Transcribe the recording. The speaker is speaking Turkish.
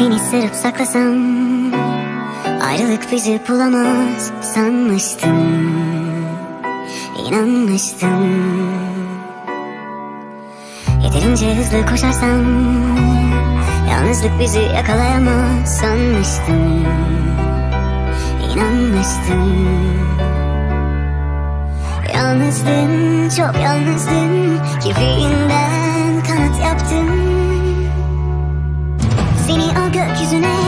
bastırıp saklasam Ayrılık bizi bulamaz sanmıştım. İnanmıştım. Yeterince hızlı koşarsam Yalnızlık bizi yakalayamaz sanmıştım. İnanmıştım. Yalnızdın, çok yalnızdın Kirpiğinden Seni o